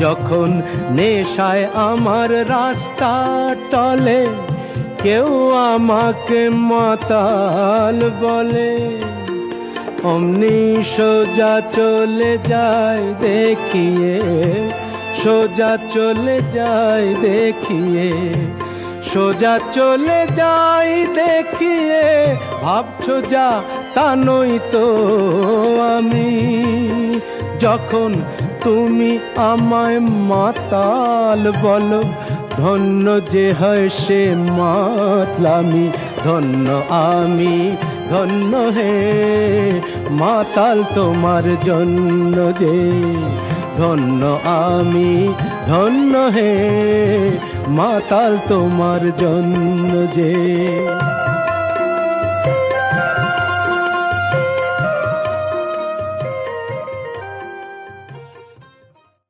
যখন নেশায় আমার রাস্তা টলে, কেউ আমাকে মাতাল বলে। অমনি সোজা চলে যায়, দেখিয়ে, সোজা চলে যায়, দেখিয়ে, সোজা চলে যাই দেখিয়ে, ভাবছ যা তা নই তো আমি। যখন তুমি আমায় মাতাল বলো। ধন্য যে হয় সে মাতলামি। ধন্য আমি, ধন্য হে মাতাল তোমার জন্য যে। ধন্য আমি, ধন্য হে মাতাল তোমার জন্য যে।